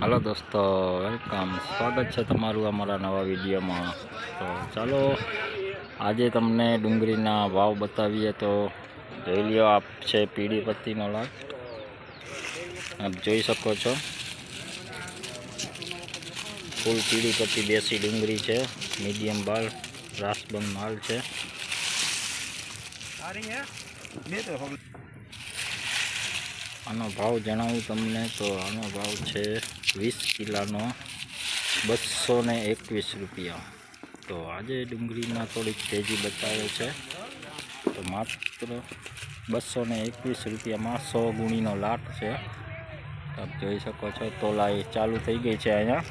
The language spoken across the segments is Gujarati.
હાલો દોસ્તો, વેલકમ. સ્વાગત છે તમારું અમારા નવા વિડીયોમાં. તો ચાલો, આજે તમને ડુંગળીના ભાવ બતાવીએ તો જોઈ લ્યો આપ છે પીળી પત્તીનો લાગ આપ જોઈ શકો છો. ફૂલ પીળી પત્તી દેશી ડુંગળી છે. મીડિયમ બાલ રાસબંધ માલ છે. આનો ભાવ જણાવું તમને તો આનો ભાવ છે વીસ કિલાનો બસો ને એકવીસ રૂપિયા. તો આજે ડુંગળીમાં થોડીક તેજી બતાવે છે. તો માત્ર બસો ને એકવીસ રૂપિયામાં સો ગુણીનો લાટ છે. તમે જોઈ શકો છો, તોલા એ ચાલુ થઈ ગઈ છે અહીંયા.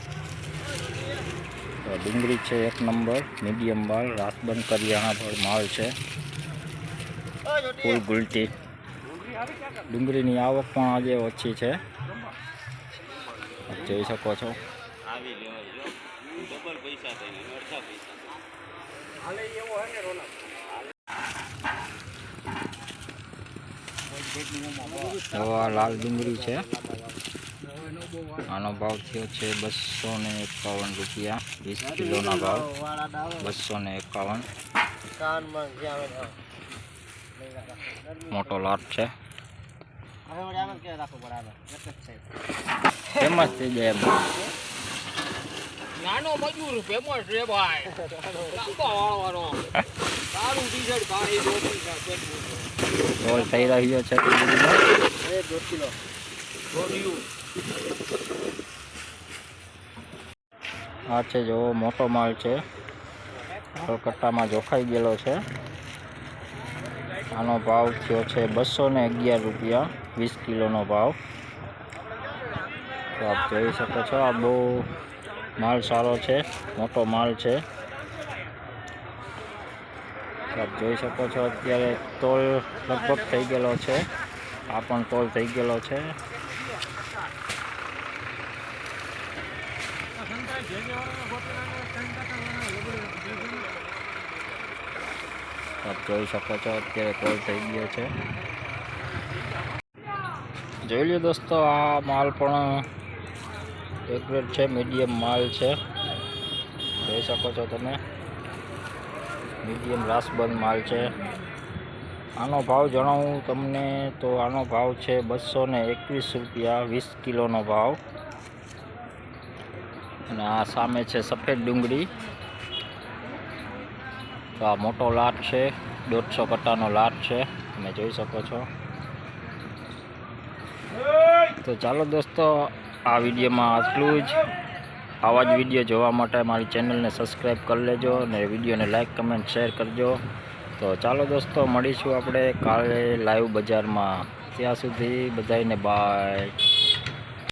તો ડુંગળી છે એક નંબર, મીડિયમ બાલ રાસબંધ કરિયાણા પર માલ છે. ફૂલ ગુલટી. ડુંગળીની આવક પણ આજે ઓછી છે. જોઈ શકો છો. આવી લેવાય જો. ડબલ પૈસા થઈને અડધા પૈસા. તો આ લાલ ડુંગળી છે. આનો ભાવ થયો છે બસો ને એકાવન રૂપિયા વીસ કિલોના ભાવ બસો ને એકાવન મોટો લોટ છે. ફેમસ થઈ જાય એમ. નાનો મજૂર ફેમસ રે ભાઈ. સારું ટી શર્ટ થઈ રહ્યો છે આ છે જો મોટો માલ છે. કલકત્તામાં જોખાઈ ગયેલો છે. આનો ભાવ થયો છે બસો ને અગિયાર રૂપિયા, વીસ કિલોનો ભાવ. તો આપ જોઈ શકો છો, આ બહુ માલ સારો છે, મોટો માલ છે. આપ જોઈ શકો છો, અત્યારે તોલ લગભગ થઈ ગયેલો છે. આ પણ તોલ થઈ ગયેલો છે. આપ જોઈ શકો છો અત્યારે કોલ થઈ ગયો છે. જોઈ લો દોસ્તો, આ માલ પણ એક ગ્રેડ છે મીડિયમ માલ છે. જોઈ શકો છો તમે. મીડિયમ રાસબંધ માલ છે. આનો ભાવ જણાવું તમને તો આનો ભાવ છે બસો ને એકવીસ રૂપિયા, વીસ કિલોનો ભાવ. અને આ સામે છે સફેદ ડુંગળી. તો આ મોટો લાટ છે, દોઢસો કટ્ટાનો લાટ છે, તમે જોઈ શકો છો. તો ચાલો દોસ્તો, આ વિડીયોમાં આટલું જ. આવા જ વીડિયો જોવા માટે મારી ચેનલને સબસ્ક્રાઈબ કરી લેજો અને વિડીયોને લાઇક, કમેન્ટ, શેર કરજો. તો ચાલો દોસ્તો, મળીશું આપણે કાલે લાઈવ બજારમાં. ત્યાં સુધી બધાને બાય.